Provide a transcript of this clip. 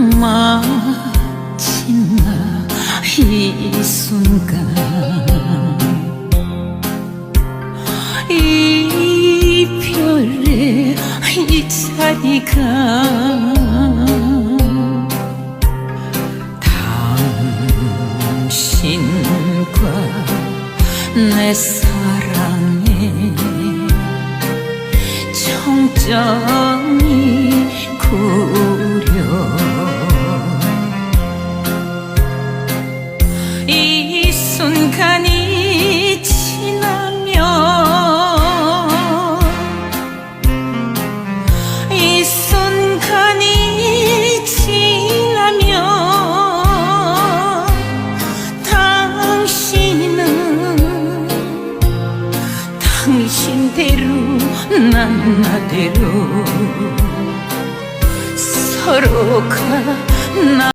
마지막 이 순간 이별의 이 자리가 당신과 내 사랑의 정점 순간이 지나면 이 순간이 지나면 당신은 당신대로 난 나대로 서로가 나